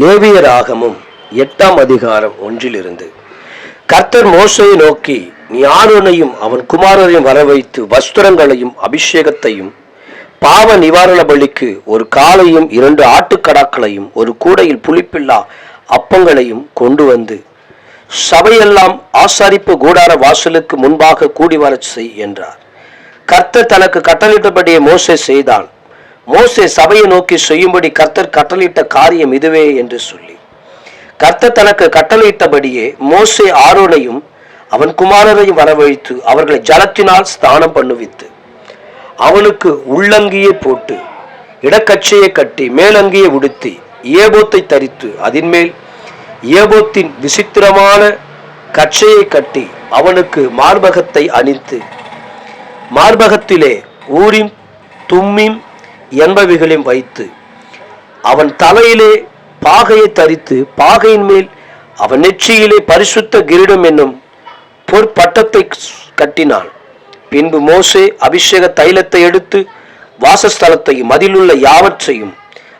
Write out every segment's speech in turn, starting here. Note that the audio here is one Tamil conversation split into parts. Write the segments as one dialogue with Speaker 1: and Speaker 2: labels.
Speaker 1: லேவியராகமும் எட்டாம் அதிகாரம் ஒன்றிலிருந்து. கர்த்தர் மோசையை நோக்கி நீ ஆரோனையும் அவன் குமாரரையும் வரவைத்து வஸ்திரங்களையும் அபிஷேகத்தையும் பாவ நிவாரண பலிக்கு ஒரு காலையும் இரண்டு ஆட்டுக்கடாக்களையும் ஒரு கூடையில் புளிப்பில்லா அப்பங்களையும் கொண்டு வந்து சபையெல்லாம் ஆசாரிப்பு கூடார வாசலுக்கு முன்பாக கூடி வரச் செய் என்றார். கர்த்தர் தனக்கு கட்டளிட்டபடியே மோசை செய்தான். மோசே சபையை நோக்கி செய்யும்படி கர்த்தர் கட்டளையிட்ட காரியம் இதுவே என்று சொல்லி. கர்த்தர் தனக்கு கட்டளையிட்டபடியே மோசே ஆரோனையும் அவன் குமாரரையும் வரவழைத்து அவர்களை ஜலத்தினால் ஸ்தானம் பண்ணுவித்து அவனுக்கு உள்ளங்கியை போட்டு இடக்கச்சையை கட்டி மேலங்கியை உடுத்தி ஏபோத்தை தரித்து அதன்மேல் ஏபோத்தின் விசித்திரமான கச்சையை கட்டி அவனுக்கு மார்பகத்தை அணித்து மார்பகத்திலே ஊரின் தும்மின் என்பவைகளையும் வைத்து அவன் தலையிலே பாகையை தரித்து பாகையின் மேல் அவன் நெற்றியிலே பரிசுத்த கிரீடம் என்னும் பொற்பட்டத்தை கட்டினான் பின்பு மோசே அபிஷேக தைலத்தை எடுத்து வாசஸ்தலத்தையும் அதிலுள்ள யாவற்றையும்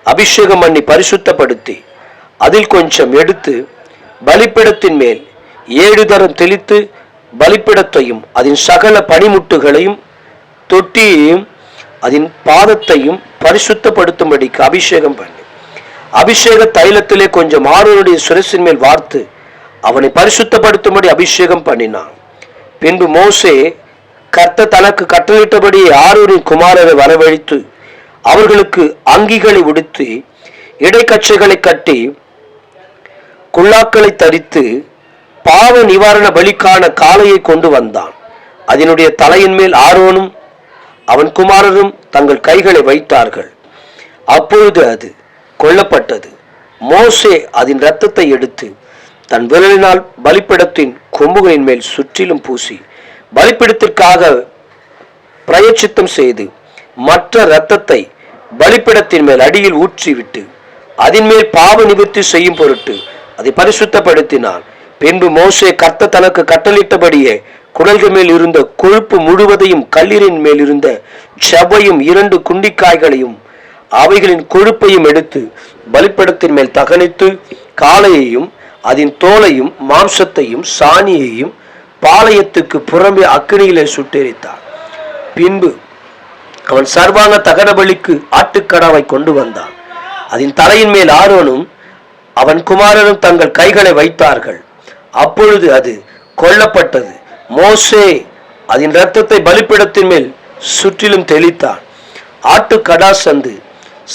Speaker 1: அபிஷேகம் பண்ணி பரிசுத்தப்படுத்தி அதில் கொஞ்சம் எடுத்து பலிப்பிடத்தின் மேல் ஏழு தரம் தெளித்து பலிப்பிடத்தையும் அதன் சகல பனிமுட்டுகளையும் தொட்டியையும் அதன் பாதத்தையும் பரிசுத்தப்படுத்தும்படிக்கு அபிஷேகம் பண்ணி. அபிஷேக தைலத்திலே கொஞ்சம் ஆரோனுடைய சுரசின் மேல் வார்த்து அவனை பரிசுத்தப்படுத்தும்படி அபிஷேகம் பண்ணினான். பின்பு மோசே கர்த்த தனக்கு கட்டளிட்டபடி ஆரூரின் குமாரரை வரவழைத்து அவர்களுக்கு அங்கிகளை உடுத்தி இடைக்கச்சைகளை கட்டி குல்லாக்களை தரித்து பாவ நிவாரண பலிக்கான காளையை கொண்டு வந்தான். அதனுடைய தலையின் மேல் ஆரோனும் அவன் குமாரரும் தங்கள் கைகளை வைத்தார்கள். அப்பொழுது அது கொல்லப்பட்டது. மோசே அதன் இரத்தத்தை எடுத்து தன் விரலினால் பலிப்பிடத்தின் கொம்புகளின் மேல் சுற்றிலும் பூசி பலிப்பிடத்திற்காக பிரயச்சித்தம் செய்து மற்ற இரத்தத்தை பலிப்பிடத்தின் மேல் அடியில் ஊற்றிவிட்டு அதன் மேல் பாவ நிவர்த்தி செய்யும் பொருட்டு அதை பரிசுத்தப்படுத்தினான். பின்பு மோசே கர்த்த தனக்கு கட்டளிட்டபடியே குடல்கள் மேல் இருந்த கொழுப்பு முழுவதையும் கல்லீரின் மேல் இருந்த ஜவ்வையும் இரண்டு குண்டிக்காய்களையும் அவைகளின் கொழுப்பையும் எடுத்து பலிப்படத்தின் மேல் தகனித்து காளையையும் அதன் தோலையும் மாம்சத்தையும் சாணியையும் பாளையத்துக்கு புறம்பே அக்கினியிலே சுட்டெரித்தான் பின்பு அவன் சர்வாங்க தகன பலிக்கு ஆட்டுக்கடாவை கொண்டு வந்தான். அதன் தலையின் மேல் ஆரோனும் அவன் குமாரனும் தங்கள் கைகளை வைத்தார்கள். அப்பொழுது அது கொல்லப்பட்டது. மோசே அதன் இரத்தத்தை பலிப்பிடத்தின் மேல் சுற்றிலும் தெளித்தான் ஆட்டுக்கடா சந்து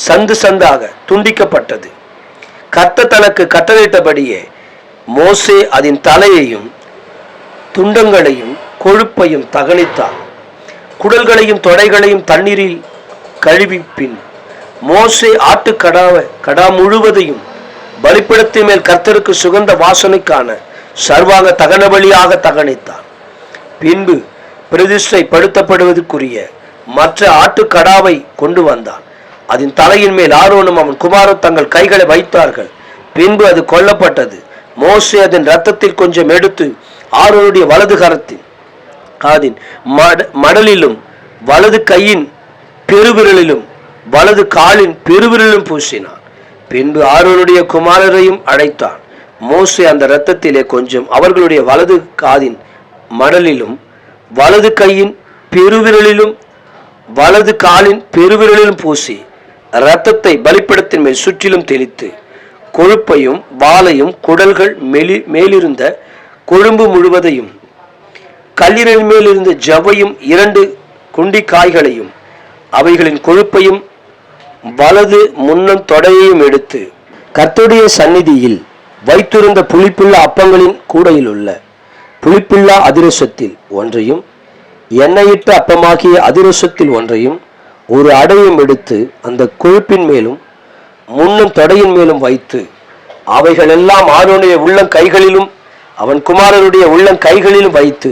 Speaker 1: சந்து சந்தாக துண்டிக்கப்பட்டது. கத்த தனக்கு கட்டளையிட்டபடியே மோசே அதன் தலையையும் துண்டங்களையும் கொழுப்பையும் தகனித்தான் குடல்களையும் தொடைகளையும் தண்ணீரில் கழுவி பின் மோசே கடாவை கடா முழுவதையும் பலிப்பிடத்தின் மேல் கர்த்தருக்கு சுகந்த வாசனைக்கான சர்வாங்க தகன வழியாக தகனித்தான் பின்பு பிரதிஷ்டை படுத்தப்படுவதற்குரிய மற்ற ஆட்டுக்கடாவை கொண்டு வந்தான். அதன் தலையின் மேல் ஆரோனும் அவன் குமாரும் தங்கள் கைகளை வைத்தார்கள். பின்பு அது கொல்லப்பட்டது. மோசே அதன் ரத்தத்தில் கொஞ்சம் எடுத்து ஆரோனுடைய வலது கரத்தின் அதன் மட மடலிலும் வலது கையின் பெருவிரலிலும் வலது காலின் பெருவிரலிலும் பூசினான். பின்பு ஆரோனுடைய குமாரரையும் அழைத்தான். மோசே அந்த இரத்தத்திலே கொஞ்சம் அவர்களுடைய வலது காதின் மடலிலும் வலது கையின் பெருவிரலிலும் வலது காலின் பெருவிரலிலும் பூசி இரத்தத்தை பலிப்பிடத்தின் மேல் சுற்றிலும் தெளித்து கொழுப்பையும் வாலையும் குடல்கள் மெலி மேலிருந்த கொழும்பு முழுவதையும் கல்லீரல் மேலிருந்த ஜவையும் இரண்டு இரண்டு குண்டிக்காய்களையும் அவைகளின் கொழுப்பையும் வலது முன்னம் தொடையையும் எடுத்து கத்துடைய சந்நிதியில் வைத்திருந்த புளிப்புள்ள அப்பங்களின் கூடையில் உள்ள புளிப்பில்லா அதிரசத்தில் ஒன்றையும் எண்ணெயிட்ட அப்பமாகிய அதிரசத்தில் ஒன்றையும் ஒரு அடையும் எடுத்து அந்த கொழுப்பின் மேலும் முன்னும் தொடையின் மேலும் வைத்து அவைகளெல்லாம் ஆரோனுடைய உள்ளம் கைகளிலும் அவன் குமாரனுடைய உள்ளம் கைகளிலும் வைத்து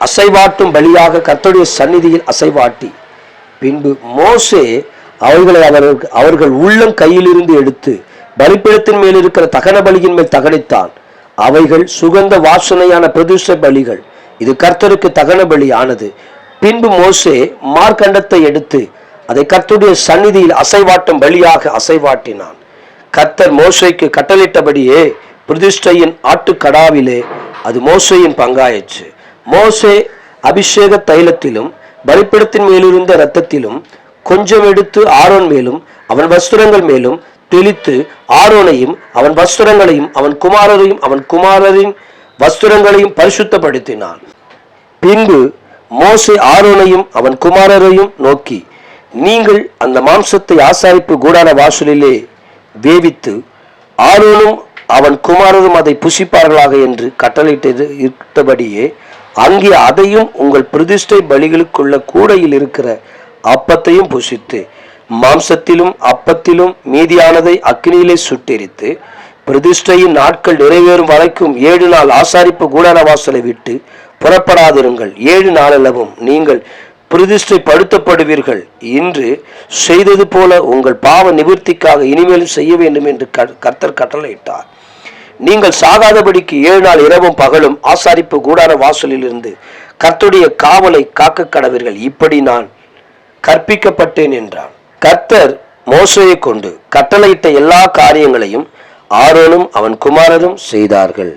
Speaker 1: அசைவாட்டும் பலியாக கர்த்தருடைய சந்நிதியில் அசைவாட்டி பின்பு மோசே அவர்களை அவர்கள் அவர்கள் உள்ளம் கையிலிருந்து எடுத்து பலிப்பிடத்தின் மேல் இருக்கிற தகன பலியின் மேல் தகனித்தான். அவைகள் சுகந்த வாசனையான பிரதுஷ பலிகள். இது கர்த்தருக்கு தகன பலி ஆனது பின்பு மோசே மார்க்கண்டத்தை எடுத்து அதை கர்த்தருடைய சந்நிதியில் அசைவாட்டும் பலியாக அசைவாட்டினான். கர்த்தர் மோசைக்கு கட்டளிட்டபடியே பிரதிஷ்டையின் ஆட்டுக்கடாவிலே அது மோசையின் பங்காயிற்று. மோசே அபிஷேக தைலத்திலும் பலிப்பிடத்தின் மேலிருந்த இரத்தத்திலும் கொஞ்சம் எடுத்து ஆரோன் மேலும் அவன் வஸ்திரங்கள் மேலும் தெளித்து ஆரோனையும் அவன் வஸ்திரங்களையும் அவன் குமாரரையும் அவன் குமாரரின் வஸ்திரங்களையும் பரிசுத்தப்படுத்தினான். பின்பு மோசே ஆரோனையும் அவன் குமாரரையும் நோக்கி நீங்கள் அந்த மாம்சத்தை ஆசாரிப்பு கூடார வாசலிலே வேவித்து ஆரோனும் அவன் குமாரரும் அதை புசிப்பார்களாக என்று கட்டளையிட்டது இருத்தபடியே அங்கே அதையும் உங்கள் பிரதிஷ்டை பலிகளுக்குள்ள கூடையில் இருக்கிற அப்பத்தையும் புசித்து மாம்சத்திலும் அப்பத்திலும் மீதியானதை அக்கினியிலே சுட்டெரித்து பிரதிஷ்டையின் நாட்கள் நிறைவேறும் வரைக்கும் ஏழு நாள் ஆசாரிப்பு கூடார வாசலை விட்டு புறப்படாதிருங்கள். ஏழு நாளளவும் நீங்கள் பிரதிஷ்டை படுத்தப்படுவீர்கள் இன்று செய்தது போல உங்கள் பாவ நிவர்த்திக்காக இனிமேலும் செய்ய வேண்டும் என்று கர்த்தர் கட்டளையிட்டார். நீங்கள் சாகாதபடிக்கு ஏழு நாள் இரவும் பகலும் ஆசாரிப்பு கூடார வாசலில் இருந்து காவலை காக்க கடவீர்கள் இப்படி நான் கற்பிக்கப்பட்டேன் என்றான். கர்த்தர் மோசையை கொண்டு கட்டளையிட்ட எல்லா காரியங்களையும் ஆரோனும் அவன் குமாரரும் செய்தார்கள்.